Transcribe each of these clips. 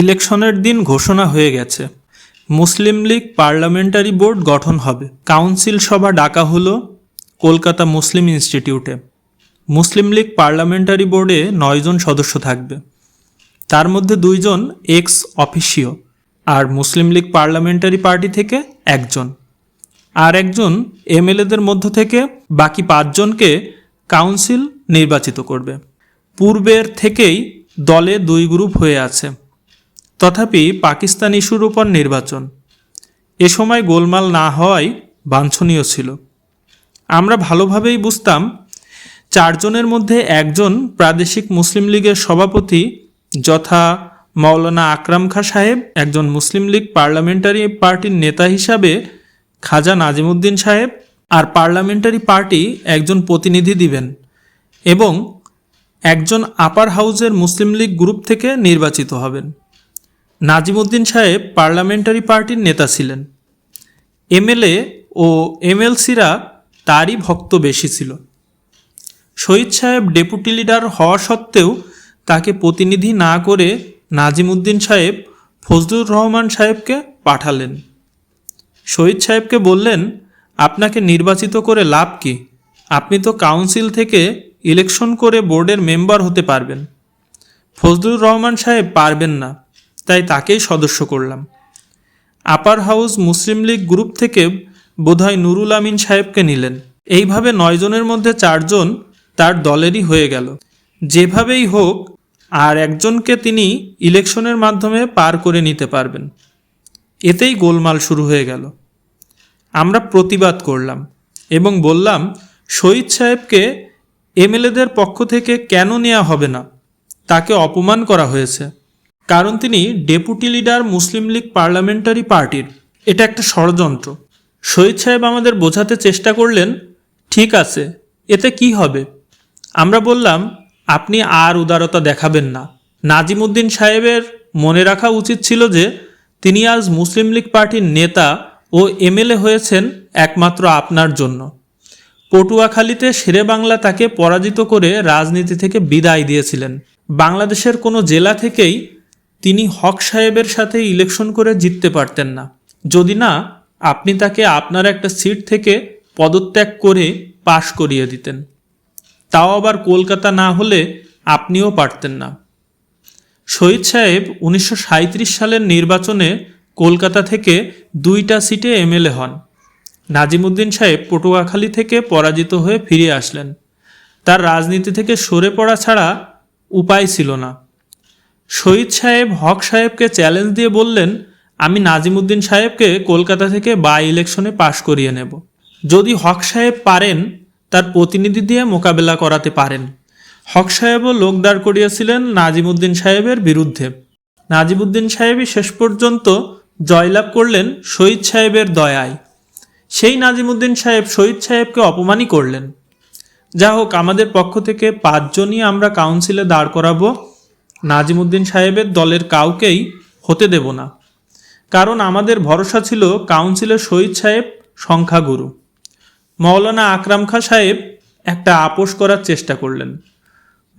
ইলেকশনের দিন ঘোষণা হয়ে গেছে। মুসলিম লীগ পার্লামেন্টারি বোর্ড গঠন হবে। কাউন্সিল সভা ডাকা হলো কলকাতা মুসলিম ইনস্টিটিউটে। মুসলিম লীগ পার্লামেন্টারি বোর্ডে নয়জন সদস্য থাকবে। তার মধ্যে দুইজন এক্স অফিসিও আর মুসলিম লীগ পার্লামেন্টারি পার্টি থেকে একজন। আর একজন এমএলএদের মধ্য থেকে বাকি পাঁচজনকে কাউন্সিল নির্বাচিত করবে। পূর্বের থেকেই দলে দুই গ্রুপ হয়ে আছে। তথাপি পাকিস্তান ইস্যুর উপর নির্বাচন। এ সময় গোলমাল না হওয়াই বাঞ্ছনীয় ছিল। আমরা ভালোভাবেই বুঝতাম, চারজনের মধ্যে একজন প্রাদেশিক মুসলিম লীগের সভাপতি যথা মাওলানা আকরাম খা সাহেব, একজন মুসলিম লীগ পার্লামেন্টারি পার্টির নেতা হিসাবে খাজা নাজিমুদ্দিন সাহেব আর পার্লামেন্টারি পার্টি একজন প্রতিনিধি দিবেন এবং একজন আপার হাউজের মুসলিম লীগ গ্রুপ থেকে নির্বাচিত হবেন। নাজিমুদ্দিন সাহেব পার্লামেন্টারি পার্টির নেতা ছিলেন। এমএলএ ও এমএলসিরা তারই ভক্ত বেশি ছিল। শহীদ সাহেব ডেপুটি লিডার হওয়া সত্ত্বেও তাকে প্রতিনিধি না করে নাজিমুদ্দিন সাহেব ফজলুর রহমান সাহেবকে পাঠালেন। শহীদ সাহেবকে বললেন, আপনাকে নির্বাচিত করে লাভ কি? আপনি তো কাউন্সিল থেকে ইলেকশন করে বোর্ডের মেম্বার হতে পারবেন। ফজলুর রহমান সাহেব পারবেন না। তাই তাকেই সদস্য করলাম। Upper house Muslim League group থেকে বোধহয় নুরুল আমিন সাহেবকে নিলেন। এইভাবে নয়জনের মধ্যে চারজন তার দলেরই হয়ে গেল। যেভাবেই হোক, আর একজনকে তিনি ইলেকশনের মাধ্যমে পার করে নিতে পারবেন। এতেই গোলমাল শুরু হয়ে গেল। আমরা প্রতিবাদ করলাম এবং বললাম, শহীদ সাহেবকে এমএলএদের পক্ষ থেকে কেন নেওয়া হবে না? তাকে অপমান করা হয়েছে। কারণ তিনি deputy leader Muslim League parliamentary পার্টির। এটা একটা ষড়যন্ত্র। শহীদ সাহেব আমাদের বোঝাতে চেষ্টা করলেন, ঠিক আছে, এতে কি হবে? আমরা বললাম, আপনি আর উদারতা দেখাবেন না। নাজিমুদ্দিন সাহেবের মনে রাখা উচিত ছিল যে, তিনি আজ মুসলিম লীগ পার্টির নেতা ও এমএলএ হয়েছেন একমাত্র আপনার জন্য। পটুয়াখালীতে শেরে বাংলা তাকে পরাজিত করে রাজনীতি থেকে বিদায় দিয়েছিলেন। বাংলাদেশের কোনো জেলা থেকেই তিনি হক সাহেবের সাথে ইলেকশন করে জিততে পারতেন না। যদি না, আপনি তাকে আপনার একটা সিট থেকে পদত্যাগ করে পাশ করিয়ে দিতেন। তাও আবার কলকাতা না হলে আপনিও পারতেন না। শহীদ সাহেব উনিশশো সাঁইত্রিশ সালের নির্বাচনে কলকাতা থেকে দুইটা সিটে এমএলএ হন। নাজিমুদ্দিন সাহেব পটুয়াখালী থেকে পরাজিত হয়ে ফিরে আসলেন। তার রাজনীতি থেকে সরে পড়া ছাড়া উপায় ছিল না। শহীদ সাহেব, হক সাহেবকে চ্যালেঞ্জ দিয়ে বললেন, আমি নাজিমুদ্দিন সাহেবকে কলকাতা থেকে বাই ইলেকশনে পাশ করিয়ে নেব। যদি হক সাহেব পারেন, তার প্রতিনিধি দিয়ে মোকাবেলা করাতে পারেন। হক সাহেবও লোক দাঁড় করিয়েছিলেন নাজিমুদ্দিন সাহেবের বিরুদ্ধে। নাজিমুদ্দিন সাহেবই শেষ পর্যন্ত জয়লাভ করলেন শহীদ সাহেবের দয়ায়। সেই নাজিমুদ্দিন সাহেব শহীদ সাহেবকে অপমানই করলেন। যা হোক, আমাদের পক্ষ থেকে পাঁচজনই আমরা কাউন্সিলে দাঁড় করাবো। নাজিমুদ্দিন সাহেবের দলের কাউকেই হতে দেব না। কারণ আমাদের ভরসা ছিল কাউন্সিলের শহীদ সাহেব সংখ্যাগুরু। মৌলানা আকরাম খা সাহেব একটা আপোষ করার চেষ্টা করলেন।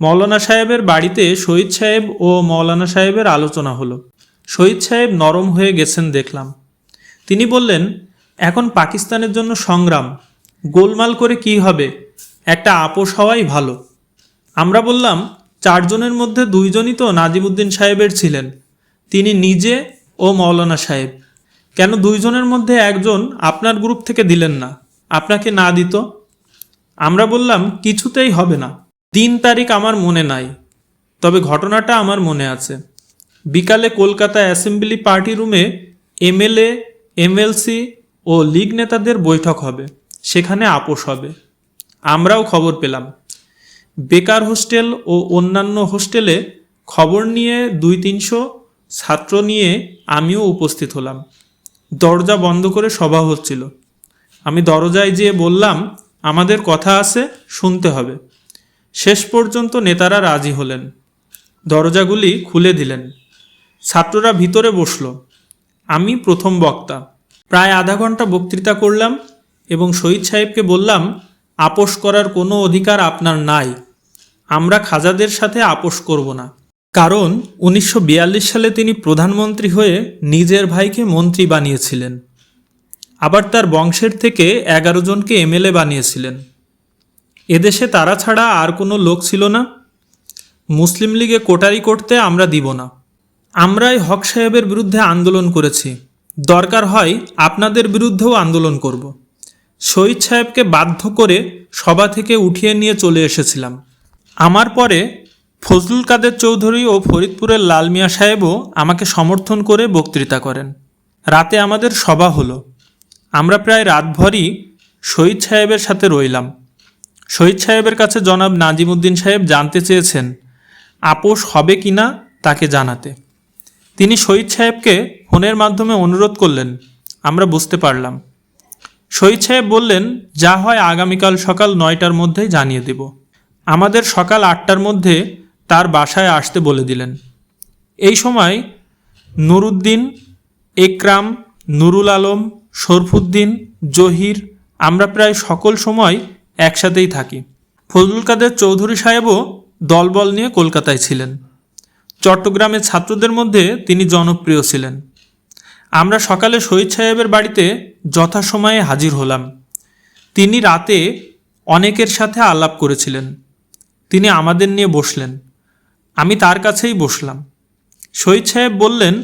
মৌলানা সাহেবের বাড়িতে শহীদ সাহেব ও মৌলানা সাহেবের আলোচনা হলো। শহীদ সাহেব নরম হয়ে গেছেন দেখলাম। তিনি বললেন, এখন পাকিস্তানের জন্য সংগ্রাম, গোলমাল করে কি হবে? একটা আপোষ হওয়াই ভালো। আমরা বললাম চারজনের মধ্যে দুইজনই তো নাজিমুদ্দিন সাহেবের ছিলেন। তিনি নিজে ও মৌলানা সাহেব। কেন দুইজনের মধ্যে একজন আপনার গ্রুপ থেকে দিলেন না? আপনাকে না দিত? আমরা বললাম, কিছুতেই হবে না। দিন তারিখ আমার মনে নাই। তবে ঘটনাটা আমার মনে আছে। বিকালে কলকাতা অ্যাসেম্বলি পার্টি রুমে এমএলএ, এমএলসি ও লীগ নেতাদের বৈঠক হবে। সেখানে আপোষ হবে। আমরাও খবর পেলাম। বেকার হোস্টেল ও অন্যান্য হোস্টেলে খবর নিয়ে দুই তিনশো ছাত্র নিয়ে আমিও উপস্থিত হলাম। দরজা বন্ধ করে সভা হচ্ছিল। আমি দরজায় যেয়ে বললাম, আমাদের কথা আছে, শুনতে হবে। শেষ পর্যন্ত নেতারা রাজি হলেন। দরজাগুলি খুলে দিলেন। ছাত্ররা ভিতরে বসল। আমি প্রথম বক্তা। প্রায় আধা ঘণ্টা বক্তৃতা করলাম এবং শহীদ সাহেবকে বললাম, আপোষ করার কোনো অধিকার আপনার নাই। আমরা খাজাদের সাথে আপোষ করব না। কারণ উনিশশো বিয়াল্লিশ সালে তিনি প্রধানমন্ত্রী হয়ে নিজের ভাইকে মন্ত্রী বানিয়েছিলেন। আবার তার বংশের থেকে এগারো জনকে এমএলএ বানিয়েছিলেন। এদেশে তারা ছাড়া আর কোনো লোক ছিল না। মুসলিম লীগে কোটারি করতে আমরা দিব না। আমরাই হক সাহেবের বিরুদ্ধে আন্দোলন করেছি। দরকার হয় আপনাদের বিরুদ্ধেও আন্দোলন করব। শহীদ সাহেবকে বাধ্য করে সভা থেকে উঠিয়ে নিয়ে চলে এসেছিলাম। আমার পরে ফজলুল কাদের চৌধুরী ও ফরিদপুরের লাল মিয়া সাহেবও আমাকে সমর্থন করে বক্তৃতা করেন। রাতে আমাদের সভা হলো। আমরা প্রায় রাতভরই শহীদ সাহেবের সাথে রইলাম। শহীদ সাহেবের কাছে জনাব নাজিমুদ্দিন সাহেব জানতে চেয়েছেন আপোষ হবে কি না তাকে জানাতে? তিনি শহীদ সাহেবকে ফোনের মাধ্যমে অনুরোধ করলেন, আমরা বুঝতে পারলাম। শহীদ সাহেব বললেন, যা হয় আগামীকাল সকাল নয়টার মধ্যেই জানিয়ে দেব। আমাদের সকাল আটটার মধ্যে তার বাসায় আসতে বলে দিলেন। এই সময় নুরুদ্দিন, একরাম, নুরুল আলম, শরফুদ্দিন, জহির আমরা প্রায় সকল সময় একসাথেই থাকি। ফজলুল কাদের চৌধুরী সাহেবও দলবল নিয়ে কলকাতায় ছিলেন। চট্টগ্রামের ছাত্রদের মধ্যে তিনি জনপ্রিয় ছিলেন। আমরা সকালে শহীদ সাহেবের বাড়িতে যথাসময়ে হাজির হলাম। তিনি রাতে অনেকের সাথে আলাপ করেছিলেন। তিনি আমাদের নিয়ে বসলেন। আমি তার কাছেই বসলাম। শহীদ সাহেব বললেন,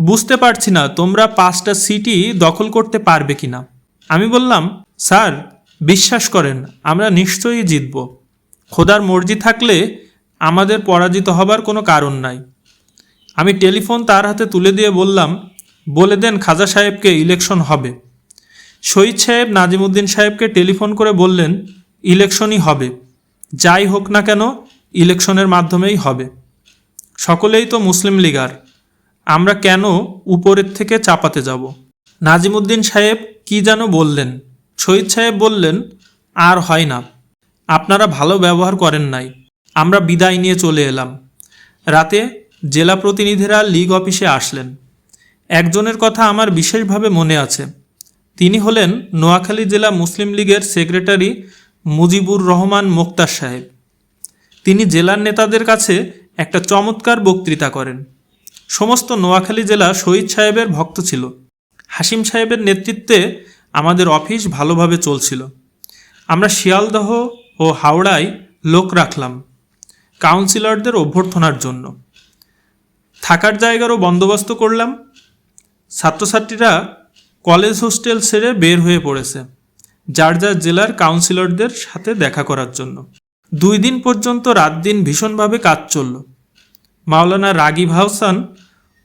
বুঝতে পারছি না তোমরা পাঁচটা সিটি দখল করতে পারবে কি না আমি বললাম, স্যার, বিশ্বাস করেন, আমরা নিশ্চয়ই জিতব। খোদার মর্জি থাকলে আমাদের পরাজিত হবার কোনো কারণ নাই। আমি টেলিফোন তার হাতে তুলে দিয়ে বললাম, বলে দেন খাজা সাহেবকে ইলেকশন হবে। শহীদ সাহেব নাজিমুদ্দিন সাহেবকে টেলিফোন করে বললেন, ইলেকশনই হবে। যাই হোক না কেন, ইলেকশনের মাধ্যমেই হবে। সকলেই তো মুসলিম লীগার। আমরা কেন উপরের থেকে চাপাতে যাব? নাজিমুদ্দিন সাহেব কি যেন বললেন। শহীদ সাহেব বললেন, আর হয় না। আপনারা ভালো ব্যবহার করেন নাই। আমরা বিদায় নিয়ে চলে এলাম। রাতে জেলা প্রতিনিধিরা লীগ অফিসে আসলেন। একজনের কথা আমার বিশেষভাবে মনে আছে। তিনি হলেন নোয়াখালী জেলা মুসলিম লীগের সেক্রেটারি মুজিবুর রহমান মোক্তার সাহেব। তিনি জেলার নেতাদের কাছে একটা চমৎকার বক্তৃতা করেন। সমস্ত নোয়াখালী জেলা শহীদ সাহেবের ভক্ত ছিল। হাসিম সাহেবের নেতৃত্বে আমাদের অফিস ভালোভাবে চলছিল। আমরা শিয়ালদহ ও হাওড়ায় লোক রাখলাম কাউন্সিলরদের অভ্যর্থনার জন্য। থাকার জায়গারও বন্দোবস্ত করলাম। ছাত্রছাত্রীরা কলেজ হোস্টেল ছেড়ে বের হয়ে পড়েছে। যার যার জেলার কাউন্সিলরদের সাথে দেখা করার জন্য। দুই দিন পর্যন্ত রাত দিন ভীষণভাবে কাজ চলল। মাওলানা রাগিব হাসান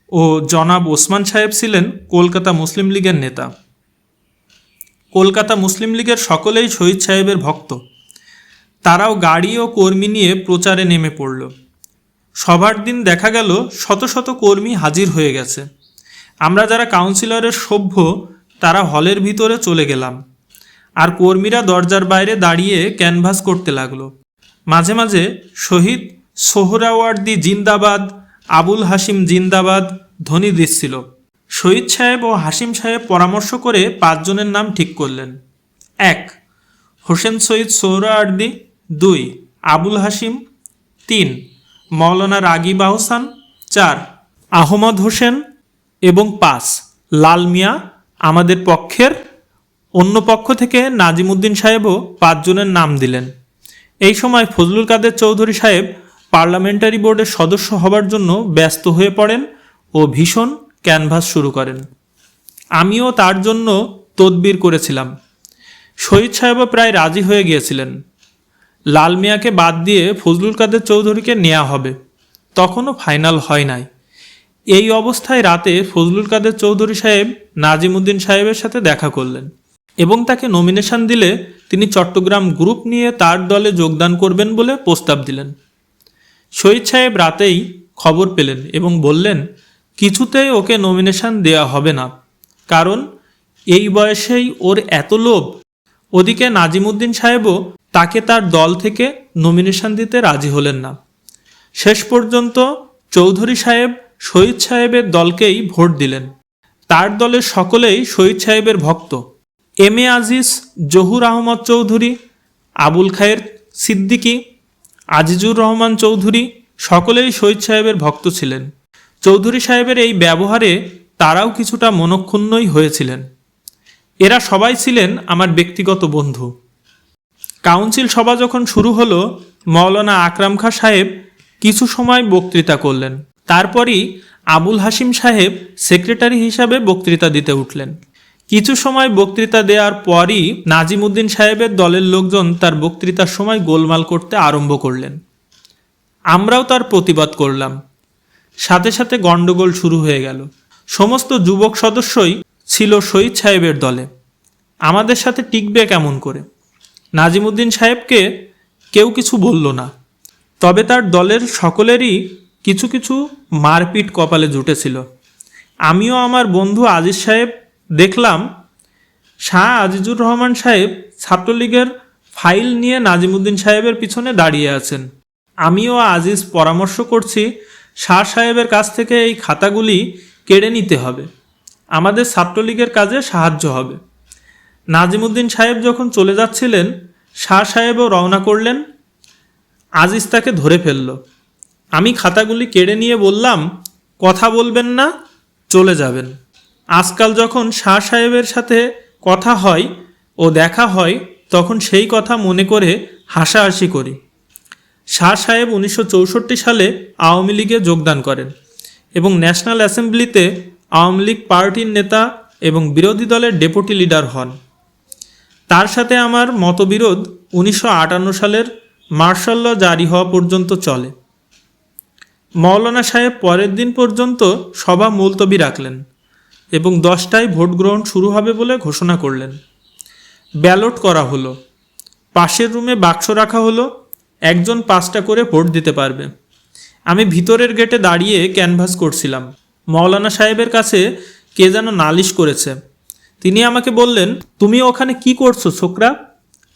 ও জনাব ওসমান সাহেব ছিলেন কলকাতা মুসলিম লীগের নেতা। কলকাতা মুসলিম লীগের সকলেই শহীদ সাহেবের ভক্ত। তারাও গাড়ি ও কর্মী নিয়ে প্রচারে নেমে পড়ল। সবার দিন দেখা গেল শত শত কর্মী হাজির হয়ে গেছে। আমরা যারা কাউন্সিলরের সভ্য, তারা হলের ভিতরে চলে গেলাম। আর কর্মীরা দরজার বাইরে দাঁড়িয়ে ক্যানভাস করতে লাগল। মাঝে মাঝে শহীদ সোহরাওয়ার্দি জিন্দাবাদ, আবুল হাসিম জিন্দাবাদ ধ্বনি দিচ্ছিল। শহীদ সাহেব ও হাসিম সাহেব পরামর্শ করে পাঁচজনের নাম ঠিক করলেন। এক, হোসেন সৈয়দ সোহরাওয়ার্দি। দুই, আবুল হাসিম তিন, মৌলানা রাগিব আহসান। চার, আহমদ হোসেন। এবং পাঁচ, লাল মিয়া আমাদের পক্ষের অন্য পক্ষ থেকে নাজিমুদ্দিন সাহেবও পাঁচজনের নাম দিলেন। এই সময় ফজলুল কাদের চৌধুরী সাহেব পার্লামেন্টারি বোর্ডের সদস্য হবার জন্য ব্যস্ত হয়ে পড়েন ও ভীষণ ক্যানভাস শুরু করেন। আমিও তার জন্য তদবির করেছিলাম। শহীদ সাহেবও প্রায় রাজি হয়ে গিয়েছিলেন। লাল মিয়াকে বাদ দিয়ে ফজলুল কাদের চৌধুরীকে নেওয়া হবে। তখনও ফাইনাল হয় নাই। এই অবস্থায় রাতে ফজলুল কাদের চৌধুরী সাহেব নাজিমুদ্দিন সাহেবের সাথে দেখা করলেন। এবং তাকে নমিনেশন দিলে তিনি চট্টগ্রাম গ্রুপ নিয়ে তার দলে যোগদান করবেন বলে প্রস্তাব দিলেন। শহীদ সাহেব রাতেই খবর পেলেন এবং বললেন কিছুতেই ওকে নমিনেশন দেওয়া হবে না। কারণ এই বয়সেই ওর এত লোভ। ওদিকে নাজিমুদ্দিন সাহেবও তাকে তার দল থেকে নমিনেশন দিতে রাজি হলেন না। শেষ পর্যন্ত চৌধুরী সাহেব শহীদ সাহেবের দলকেই ভোট দিলেন। তার দলের সকলেই শহীদ সাহেবের ভক্ত। এম এ আজিজ, জহুর আহমদ চৌধুরী, আবুল খায়ের সিদ্দিকী, আজিজুর রহমান চৌধুরী সকলেই শহীদ সাহেবের ভক্ত ছিলেন। চৌধুরী সাহেবের এই ব্যবহারে তারাও কিছুটা মনক্ষুণ্ণই হয়েছিলেন। এরা সবাই ছিলেন আমার ব্যক্তিগত বন্ধু। কাউন্সিল সভা যখন শুরু হলো, মৌলানা আকরাম খা সাহেব কিছু সময় বক্তৃতা করলেন। তারপরই আবুল হাসিম সাহেব সেক্রেটারি হিসাবে বক্তৃতা দিতে উঠলেন। কিছু সময় বক্তৃতা দেওয়ার পরই নাজিমুদ্দিন সাহেবের দলের লোকজন তার বক্তৃতার সময় গোলমাল করতে আরম্ভ করলেন। আমরাও তার প্রতিবাদ করলাম। সাথে সাথে গণ্ডগোল শুরু হয়ে গেল। সমস্ত যুবক সদস্যই ছিল শহীদ সাহেবের দলে। আমাদের সাথে টিকবে কেমন করে? নাজিমুদ্দিন সাহেবকে কেউ কিছু বলল না। তবে তার দলের সকলেরই কিছু কিছু মারপিট কপালে জুটেছিল। আমিও আমার বন্ধু আজিজ সাহেব দেখলাম শাহ আজিজুর রহমান সাহেব ছাত্রলীগের ফাইল নিয়ে নাজিমুদ্দিন সাহেবের পিছনে দাঁড়িয়ে আছেন। আমিও আজিজ পরামর্শ করছি, শাহ সাহেবের কাছ থেকে এই খাতাগুলি কেড়ে নিতে হবে। আমাদের ছাত্রলীগের কাজে সাহায্য হবে। নাজিমুদ্দিন সাহেব যখন চলে যাচ্ছিলেন, শাহ সাহেবও রওনা করলেন। আজিজ তাকে ধরে ফেলল। আমি খাতাগুলি কেড়ে নিয়ে বললাম, কথা বলবেন না, চলে যাবেন। আজকাল যখন শাহ সাহেবের সাথে কথা হয় ও দেখা হয়, তখন সেই কথা মনে করে হাসাহাসি করি। শাহ সাহেব উনিশশো চৌষট্টি সালে আওয়ামী লীগে যোগদান করেন এবং ন্যাশনাল অ্যাসেম্বলিতে আওয়ামী লীগ পার্টির নেতা এবং বিরোধী দলের ডেপুটি লিডার হন। তার সাথে আমার মতবিরোধ উনিশশো আটান্ন সালের মার্শাল ল জারি হওয়া পর্যন্ত চলে। মৌলানা সাহেব পরের দিন পর্যন্ত সভা মুলতবি রাখলেন। এবং দশটায় ভোট গ্রহণ শুরু হবে বলে ঘোষণা করলেন। ব্যালট করা হলো। পাশের রুমে বাক্স রাখা হলো। একজন পাঁচটা করে ভোট দিতে পারবে। আমি ভিতরের গেটে দাঁড়িয়ে ক্যানভাস করছিলাম। মৌলানা সাহেবের কাছে কে যেন নালিশ করেছে। তিনি আমাকে বললেন, তুমি ওখানে কি করছ, ছোকরা?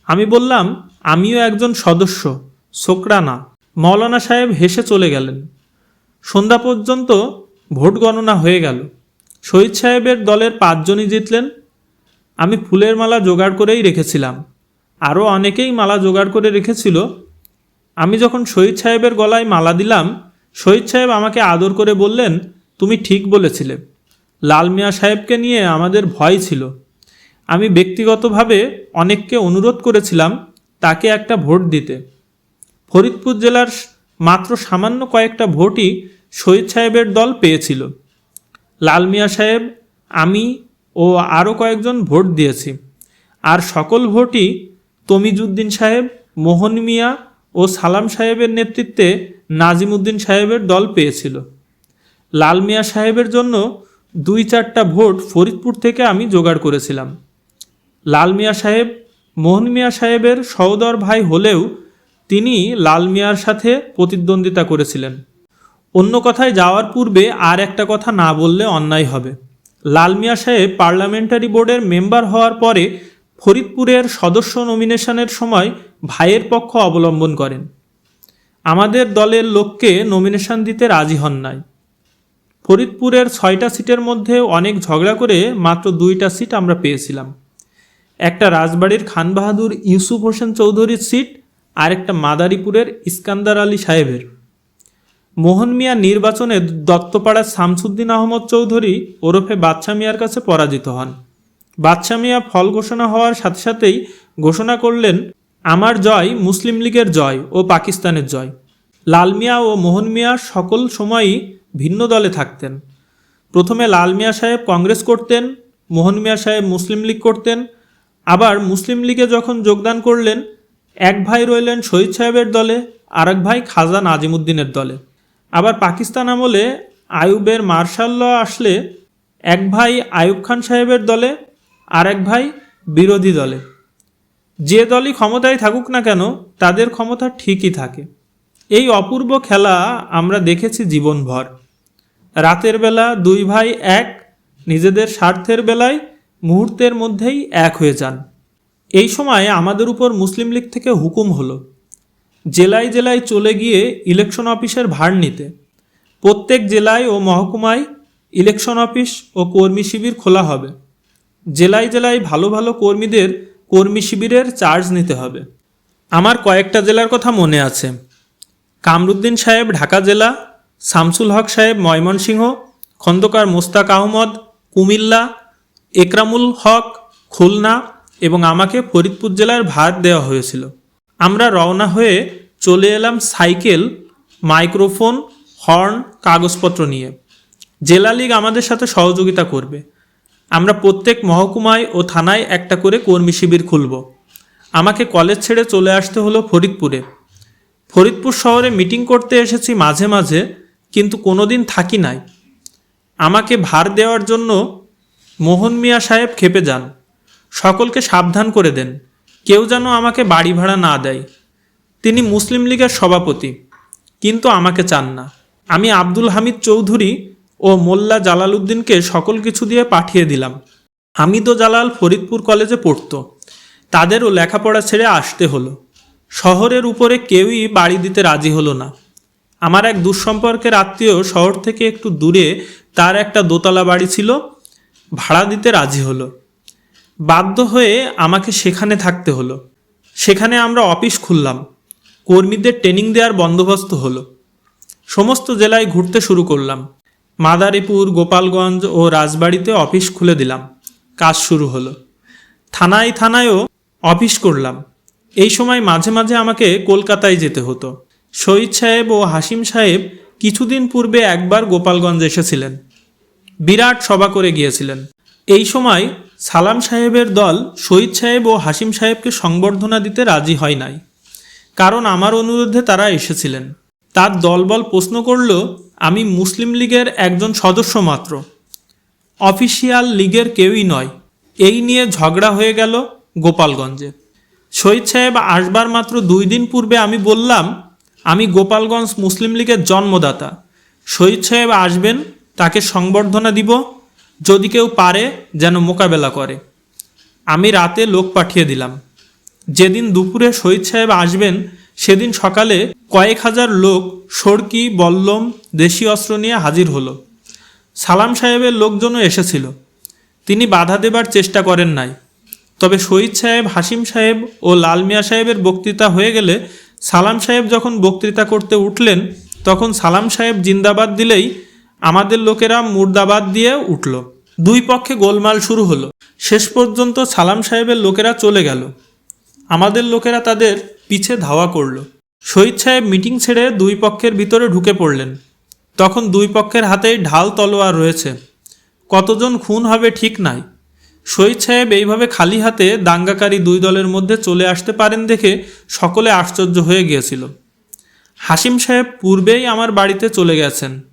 আমি বললাম, আমিও একজন সদস্য, ছোকরা না। মৌলানা সাহেব হেসে চলে গেলেন। সন্ধ্যা পর্যন্ত ভোট গণনা হয়ে গেল। শহীদ সাহেবের দলের পাঁচজনই জিতলেন। আমি ফুলের মালা জোগাড় করেই রেখেছিলাম। আরও অনেকেই মালা জোগাড় করে রেখেছিল। আমি যখন শহীদ সাহেবের গলায় মালা দিলাম, শহীদ সাহেব আমাকে আদর করে বললেন, তুমি ঠিক বলেছিলে। লাল মিয়া সাহেবকে নিয়ে আমাদের ভয় ছিল। আমি ব্যক্তিগতভাবে অনেককে অনুরোধ করেছিলাম তাকে একটা ভোট দিতে। ফরিদপুর জেলার মাত্র সামান্য কয়েকটা ভোটই শহীদ সাহেবের দল পেয়েছিল। লাল মিয়া সাহেব, আমি ও আরও কয়েকজন ভোট দিয়েছি। আর সকল ভোটই তমিজুদ্দিন সাহেব, মোহন মিয়া ও সালাম সাহেবের নেতৃত্বে নাজিমুদ্দিন সাহেবের দল পেয়েছিল। লাল মিয়া সাহেবের জন্য দুই চারটা ভোট ফরিদপুর থেকে আমি জোগাড় করেছিলাম। লাল মিয়া সাহেব, মোহন মিয়া সাহেবের সহদর ভাই হলেও তিনি লাল মিয়ার সাথে প্রতিদ্বন্দ্বিতা করেছিলেন। অন্য কথায় যাওয়ার পূর্বে আর একটা কথা না বললে অন্যায় হবে। লালমিয়া সাহেব পার্লামেন্টারি বোর্ডের মেম্বার হওয়ার পরে ফরিদপুরের সদস্য নমিনেশনের সময় ভাইয়ের পক্ষ অবলম্বন করেন। আমাদের দলের লোককে নমিনেশন দিতে রাজি হন নাই। ফরিদপুরের ছয়টা সিটের মধ্যে অনেক ঝগড়া করে মাত্র দুইটা সিট আমরা পেয়েছিলাম। একটা রাজবাড়ির খান বাহাদুর, ইউসুফ হোসেন চৌধুরীর সিট আর একটা মাদারীপুরের ইস্কান্দার আলী সাহেবের। মোহন মিয়া নির্বাচনে দত্তপাড়ার শামসুদ্দিন আহমদ চৌধুরী ওরফে বাদশা মিয়ার কাছে পরাজিত হন। বাদশা মিয়া ফল ঘোষণা হওয়ার সাথে সাথেই ঘোষণা করলেন, আমার জয় মুসলিম লীগের জয় ও পাকিস্তানের জয়। লাল মিয়া ও মোহন মিয়া সকল সময়ই ভিন্ন দলে থাকতেন। প্রথমে লাল মিয়া সাহেব কংগ্রেস করতেন, মোহন মিয়া সাহেব মুসলিম লীগ করতেন। আবার মুসলিম লীগে যখন যোগদান করলেন, এক ভাই রইলেন শহীদ সাহেবের দলে আর এক ভাই খাজা নাজিমুদ্দিনের দলে। আবার পাকিস্তান আমলে আয়ুবের মার্শাল ল আসলে এক ভাই আয়ুব খান সাহেবের দলে, আর এক ভাই বিরোধী দলে। যে দলই ক্ষমতায় থাকুক না কেন, তাদের ক্ষমতা ঠিকই থাকে। এই অপূর্ব খেলা আমরা দেখেছি জীবনভর। রাতের বেলা দুই ভাই এক, নিজেদের স্বার্থের বেলায় মুহূর্তের মধ্যেই এক হয়ে যান। এই সময় আমাদের উপর মুসলিম লীগ থেকে হুকুম হলো। জেলায় জেলায় চলে গিয়ে ইলেকশন অফিসের ভার নিতে। প্রত্যেক জেলায় ও মহকুমায় ইলেকশন অফিস ও কর্মী শিবির খোলা হবে। জেলায় জেলায় ভালো ভালো কর্মীদের কর্মী শিবিরের চার্জ নিতে হবে। আমার কয়েকটা জেলার কথা মনে আছে। কামরুদ্দিন সাহেব ঢাকা জেলা, শামসুল হক সাহেব ময়মনসিংহ, খন্দকার মোস্তাক আহমদ কুমিল্লা, একরামুল হক খুলনা এবং আমাকে ফরিদপুর জেলার ভার দেওয়া হয়েছিল। আমরা রওনা হয়ে চলে এলাম সাইকেল, মাইক্রোফোন, হর্ন, কাগজপত্র নিয়ে। জেলা লীগ আমাদের সাথে সহযোগিতা করবে। আমরা প্রত্যেক মহকুমায় ও থানায় একটা করে কর্মী শিবির খুলব। আমাকে কলেজ ছেড়ে চলে আসতে হলো ফরিদপুরে। ফরিদপুর শহরে মিটিং করতে এসেছি মাঝে মাঝে, কিন্তু কোনোদিন থাকি নাই। আমাকে ভার দেওয়ার জন্য মোহন মিয়া সাহেব খেপে যান। সকলকে সাবধান করে দেন। কেউ যেন আমাকে বাড়ি ভাড়া না দেয়। তিনি মুসলিম লীগের সভাপতি, কিন্তু আমাকে চান না। আমি আব্দুল হামিদ চৌধুরী ও মোল্লা জালালউদ্দিনকে সকল কিছু দিয়ে পাঠিয়ে দিলাম। হামিদ ও জালাল ফরিদপুর কলেজে পড়তো। তাদেরও লেখাপড়া ছেড়ে আসতে হলো। শহরের উপরে কেউই বাড়ি দিতে রাজি হলো না। আমার এক দুঃসম্পর্কের আত্মীয় শহর থেকে একটু দূরে তার একটা দোতলা বাড়ি ছিল, ভাড়া দিতে রাজি হলো। বাধ্য হয়ে আমাকে সেখানে থাকতে হলো। সেখানে আমরা অফিস খুললাম। কর্মীদের ট্রেনিং দেওয়ার বন্দোবস্ত হলো। সমস্ত জেলায় ঘুরতে শুরু করলাম। মাদারীপুর, গোপালগঞ্জ ও রাজবাড়িতে অফিস খুলে দিলাম। কাজ শুরু হলো। থানায় থানায়ও অফিস করলাম। এই সময় মাঝে মাঝে আমাকে কলকাতায় যেতে হতো। শহীদ সাহেব ও হাসিম সাহেব কিছুদিন পূর্বে একবার গোপালগঞ্জ এসেছিলেন। বিরাট সভা করে গিয়েছিলেন। এই সময় সালাম সাহেবের দল শহীদ সাহেব ও হাসিম সাহেবকে সংবর্ধনা দিতে রাজি হয় নাই। কারণ আমার অনুরোধে তারা এসেছিলেন। তার দলবল প্রশ্ন করল, আমি মুসলিম লীগের একজন সদস্য মাত্র। অফিসিয়াল লীগের কেউই নয়। এই নিয়ে ঝগড়া হয়ে গেল গোপালগঞ্জে। শহীদ সাহেব আসবার মাত্র দুই দিন পূর্বে আমি বললাম, আমি গোপালগঞ্জ মুসলিম লীগের জন্মদাতা। শহীদ সাহেব আসবেন, তাকে সংবর্ধনা দিব। যদি কেউ পারে যেন মোকাবেলা করে। আমি রাতে লোক পাঠিয়ে দিলাম। যেদিন দুপুরে শহীদ সাহেব আসবেন, সেদিন সকালে কয়েক হাজার লোক সড়কি, বল্লম, দেশি অস্ত্র নিয়ে হাজির হলো। সালাম সাহেবের লোকজনও এসেছিল। তিনি বাধা দেবার চেষ্টা করেন নাই। তবে শহীদ সাহেব হাসিম সাহেব ও লাল মিয়া সাহেবের বক্তৃতা হয়ে গেলে সালাম সাহেব যখন বক্তৃতা করতে উঠলেন, তখন সালাম সাহেব জিন্দাবাদ দিলেই আমাদের লোকেরা মুর্দাবাদ দিয়ে উঠল। দুই পক্ষে গোলমাল শুরু হলো। শেষ পর্যন্ত সালাম সাহেবের লোকেরা চলে গেল। আমাদের লোকেরা তাদের পিছে ধাওয়া করল। শহীদ সাহেব মিটিং ছেড়ে দুই পক্ষের ভিতরে ঢুকে পড়লেন। তখন দুই পক্ষের হাতেই ঢাল তলোয়ার রয়েছে। কতজন খুন হবে ঠিক নাই। শহীদ সাহেব এইভাবে খালি হাতে দাঙ্গাকারী দুই দলের মধ্যে চলে আসতে পারেন দেখে সকলে আশ্চর্য হয়ে গিয়েছিল। হাসিম সাহেব পূর্বেই আমার বাড়িতে চলে গেছেন।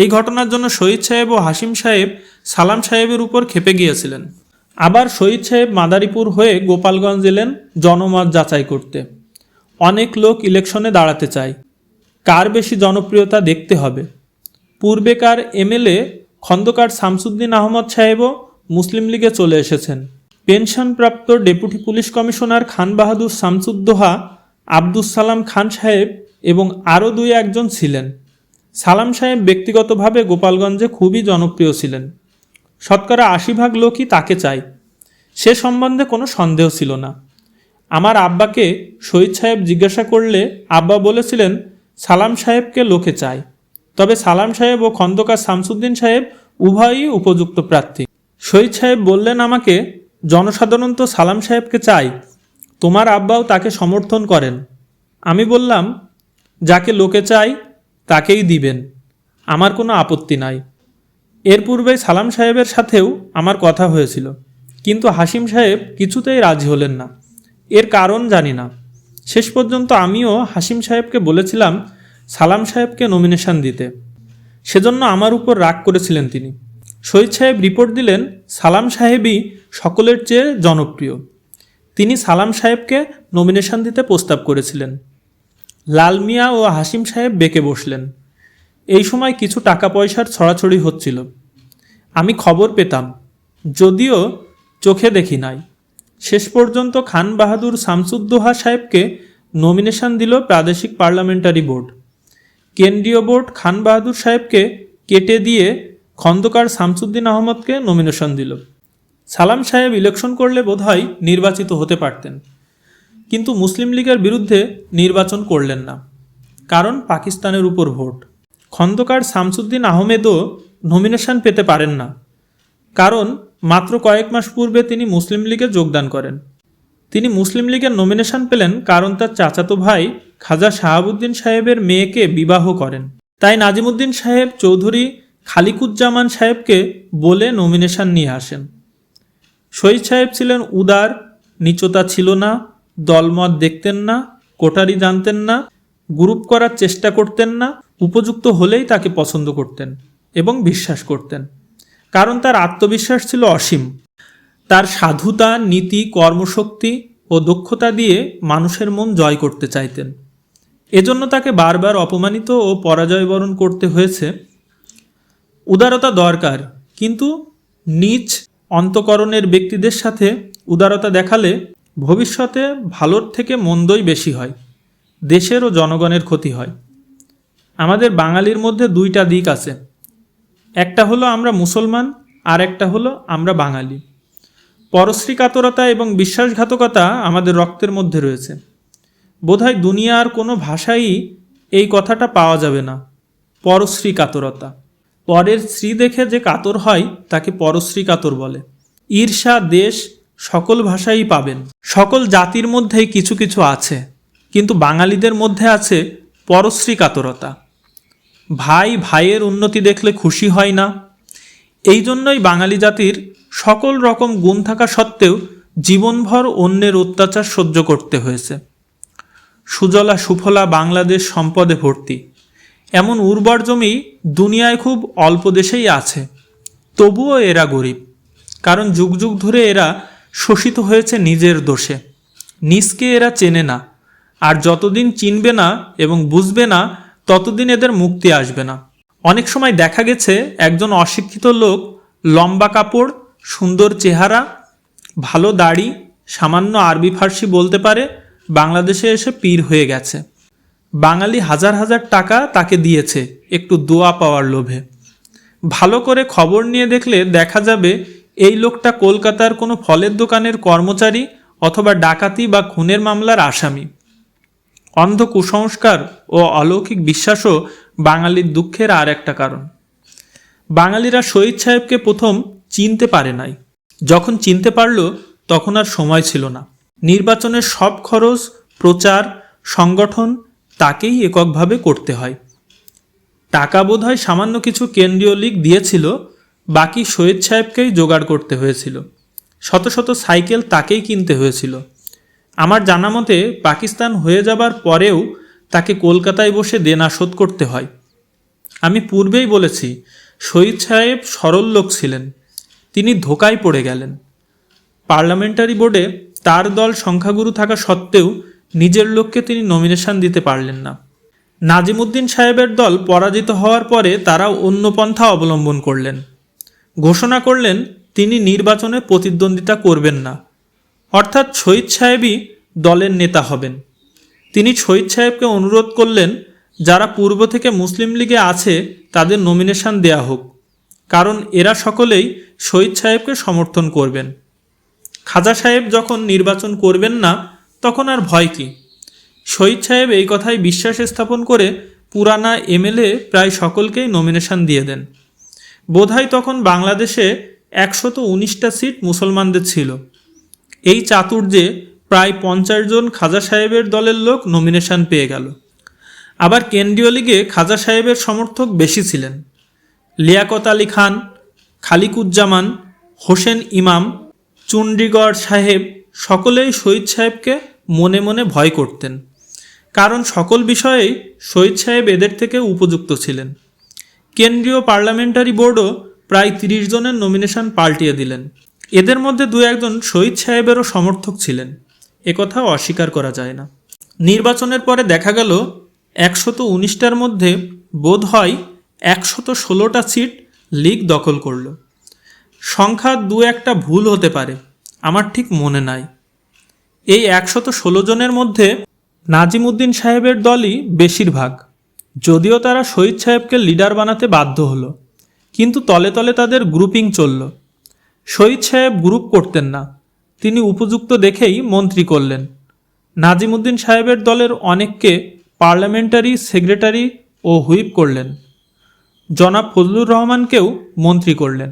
এই ঘটনার জন্য শহীদ সাহেব ও হাসিম সাহেব সালাম সাহেবের উপর খেপে গিয়েছিলেন। আবার শহীদ সাহেব মাদারীপুর হয়ে গোপালগঞ্জ এলেন জনমত যাচাই করতে। অনেক লোক ইলেকশনে দাঁড়াতে চায়। কার বেশি জনপ্রিয়তা দেখতে হবে? পূর্বেকার এমএলএ খন্দকার শামসুদ্দিন আহমদ সাহেবও মুসলিম লীগে চলে এসেছেন। পেনশনপ্রাপ্ত deputy police commissioner Khan Bahadur Shamsuddoha, Abdus Salam Khan Sahib এবং আরও দুই একজন ছিলেন। সালাম সাহেব ব্যক্তিগতভাবে গোপালগঞ্জে খুবই জনপ্রিয় ছিলেন। শতকরা আশি ভাগ লোকই তাকে চায়। সে সম্বন্ধে কোনো সন্দেহ ছিল না। আমার আব্বাকে শহীদ সাহেব জিজ্ঞাসা করলে আব্বা বলেছিলেন, সালাম সাহেবকে লোকে চায়। তবে সালাম সাহেব ও খন্দকার শামসুদ্দিন সাহেব উভয়ই উপযুক্ত প্রার্থী। শহীদ সাহেব বললেন আমাকে, জনসাধারণ তো সালাম সাহেবকে চাই তোমার আব্বাও তাকে সমর্থন করেন। আমি বললাম, যাকে লোকে চাই তাকেই দিবেন। আমার কোনো আপত্তি নাই। এর পূর্বে সালাম সাহেবের সাথেও আমার কথা হয়েছিল। কিন্তু হাসিম সাহেব কিছুতেই রাজি হলেন না। এর কারণ জানি না। শেষ পর্যন্ত আমিও হাসিম সাহেবকে বলেছিলাম, সালাম সাহেবকে নমিনেশন দিতে। সেজন্য আমার উপর রাগ করেছিলেন তিনি। শহীদ সাহেব রিপোর্ট দিলেন, সালাম সাহেবই সকলের চেয়ে জনপ্রিয়। তিনি সালাম সাহেবকে নমিনেশন দিতে প্রস্তাব করেছিলেন। লাল মিয়া ও হাসিম সাহেব বেঁকে বসলেন। এই সময় কিছু টাকা পয়সার ছড়াছড়ি হচ্ছিল। আমি খবর পেতাম, যদিও চোখে দেখি নাই। শেষ পর্যন্ত খান বাহাদুর শামসুদ্দোহা সাহেবকে নমিনেশন দিল প্রাদেশিক পার্লামেন্টারি বোর্ড। কেন্দ্রীয় বোর্ড খান বাহাদুর সাহেবকে কেটে দিয়ে খন্দকার শামসুদ্দিন আহমদকে নমিনেশন দিল। সালাম সাহেব ইলেকশন করলে বোধহয় নির্বাচিত হতে পারতেন। কিন্তু মুসলিম লীগের বিরুদ্ধে নির্বাচন করলেন না, কারণ পাকিস্তানের উপর ভোট। খন্দকার শামসুদ্দিন আহমেদও নমিনেশন পেতে পারেন না, কারণ মাত্র কয়েক মাস পূর্বে তিনি মুসলিম লীগে যোগদান করেন। তিনি মুসলিম লীগের নমিনেশন পেলেন কারণ তার চাচাতো ভাই খাজা শাহাবুদ্দিন সাহেবের মেয়েকে বিবাহ করেন। তাই নাজিমুদ্দিন সাহেব চৌধুরী খালিকুজ্জামান সাহেবকে বলে নমিনেশন নিয়ে আসেন। শহীদ সাহেব ছিলেন উদার, নিচতা ছিল না দলমত দেখতেন না, কোটারি জানতেন না, গ্রুপ করার চেষ্টা করতেন না, উপযুক্ত হলেই তাকে পছন্দ করতেন এবং বিশ্বাস করতেন। কারণ তার আত্মবিশ্বাস ছিল অসীম। তার সাধুতা, নীতি, কর্মশক্তি ও দক্ষতা দিয়ে মানুষের মন জয় করতে চাইতেন। এজন্য তাকে বারবার অপমানিত ও পরাজয় বরণ করতে হয়েছে। উদারতা দরকার, কিন্তু নিজ অন্তকরণের ব্যক্তিদের সাথে উদারতা দেখালে ভবিষ্যতে ভালোর থেকে মন্দই বেশি হয়, দেশের ও জনগণের ক্ষতি হয়। আমাদের বাঙালির মধ্যে দুইটা দিক আছে। একটা হলো আমরা মুসলমান আর একটা হলো আমরা বাঙালি। পরশ্রী কাতরতা এবং বিশ্বাসঘাতকতা আমাদের রক্তের মধ্যে রয়েছে। বোধহয় দুনিয়ার কোনো ভাষাই এই কথাটা পাওয়া যাবে না পরশ্রী কাতরতা পরের শ্রী দেখে যে কাতর হয়, তাকে পরশ্রী কাতর বলে। ঈর্ষা, দেশ সকল ভাষাই পাবেন। সকল জাতির মধ্যেই কিছু কিছু আছে, কিন্তু বাঙালিদের মধ্যে আছে পরশ্রী কাতরতা। ভাই ভাইয়ের উন্নতি দেখলে খুশি হয় না। এই জন্যই বাঙালি জাতির সকল রকম গুণ থাকা সত্ত্বেও জীবনভর অন্যের অত্যাচার সহ্য করতে হয়েছে। সুজলা সুফলা বাংলাদেশ সম্পদে ভর্তি। এমন উর্বর জমি দুনিয়ায় খুব অল্প দেশেই আছে। তবুও এরা গরিব, কারণ যুগ যুগ ধরে এরা শোষিত হয়েছে নিজের দোষে। নিজকে এরা চেনে না। আর যতদিন চিনবে না এবং বুঝবে না, ততদিন এদের মুক্তি আসবে না। অনেক সময় দেখা গেছে, একজন অশিক্ষিত লোক লম্বা কাপড়, সুন্দর চেহারা, ভালো দাড়ি, সামান্য আরবি ফার্সি বলতে পারে, বাংলাদেশে এসে পীর হয়ে গেছে। বাঙালি হাজার হাজার টাকা তাকে দিয়েছে একটু দোয়া পাওয়ার লোভে। ভালো করে খবর নিয়ে দেখলে দেখা যাবে এই লোকটা কলকাতার কোনো ফলের দোকানের কর্মচারী অথবা ডাকাতি বা খুনের মামলার আসামি। অন্ধ কুসংস্কার ও অলৌকিক বিশ্বাসও বাঙালির দুঃখের আর একটা কারণ। বাঙালিরা শহীদ সাহেবকে প্রথম চিনতে পারে নাই। যখন চিনতে পারল, তখন আর সময় ছিল না। নির্বাচনের সব খরচ, প্রচার, সংগঠন তাকেই এককভাবে করতে হয়। টাকা বোধহয় সামান্য কিছু কেন্দ্রীয় লীগ দিয়েছিল বাকি শহীদ সাহেবকেই জোগাড় করতে হয়েছিল। শত শত সাইকেল তাকেই কিনতে হয়েছিল। আমার জানা মতে পাকিস্তান হয়ে যাবার পরেও তাকে কলকাতায় বসে দেনা শোধ করতে হয়। আমি পূর্বেই বলেছি, শহীদ সাহেব সরল লোক ছিলেন। তিনি ধোকায় পড়ে গেলেন। পার্লামেন্টারি বোর্ডে তার দল সংখ্যাগুরু থাকা সত্ত্বেও নিজের লোককে তিনি নমিনেশন দিতে পারলেন না। নাজিমুদ্দিন সাহেবের দল পরাজিত হওয়ার পরে তারা অন্য পন্থা অবলম্বন করলেন। ঘোষণা করলেন, তিনি নির্বাচনে প্রতিদ্বন্দ্বিতা করবেন না। অর্থাৎ শহীদ সাহেবই দলের নেতা হবেন। তিনি শহীদ সাহেবকে অনুরোধ করলেন, যারা পূর্ব থেকে মুসলিম লীগে আছে, তাদের নমিনেশন দেয়া হোক। কারণ এরা সকলেই শহীদ সাহেবকে সমর্থন করবেন। খাজা সাহেব যখন নির্বাচন করবেন না, তখন আর ভয় কি? শহীদ সাহেব এই কথায় বিশ্বাস স্থাপন করে পুরানা এমএলএ প্রায় সকলকেই নমিনেশন দিয়ে দেন। বোধহয় তখন বাংলাদেশে একশত উনিশটা সিট মুসলমানদের ছিল। এই চাতুর্যে প্রায় পঞ্চাশ জন খাজা সাহেবের দলের লোক নমিনেশন পেয়ে গেল। আবার কেন্দ্রীয় লীগে খাজা সাহেবের সমর্থক বেশি ছিলেন। লিয়াকত আলী খান, খালিকুজ্জামান, হোসেন ইমাম, চুন্ডিগড় সাহেব সকলেই শহীদ সাহেবকে মনে মনে ভয় করতেন। কারণ সকল বিষয়েই শহীদ সাহেব এদের থেকে উপযুক্ত ছিলেন। কেন্দ্রীয় পার্লামেন্টারি বোর্ডও প্রায় তিরিশ জনের নমিনেশন পাল্টিয়ে দিলেন। এদের মধ্যে দু একজন শহীদ সাহেবেরও সমর্থক ছিলেন। একথা অস্বীকার করা যায় না। নির্বাচনের পরে দেখা গেল, একশত উনিশটার মধ্যে বোধ হয় একশত ষোলোটা সিট লীগ দখল করল। সংখ্যা দু একটা ভুল হতে পারে, আমার ঠিক মনে নাই। এই একশত ষোলো জনের মধ্যে নাজিমুদ্দিন সাহেবের দলই বেশিরভাগ। যদিও তারা শহীদ সাহেবকে লিডার বানাতে বাধ্য হলো, কিন্তু তলে তলে তাদের গ্রুপিং চলল। শহীদ সাহেব গ্রুপ করতেন না, তিনি উপযুক্ত দেখেই মন্ত্রী করলেন। নাজিমুদ্দিন সাহেবের দলের অনেককে পার্লামেন্টারি সেক্রেটারি ও হুইপ করলেন। জনাব ফজলুর রহমানকেও মন্ত্রী করলেন।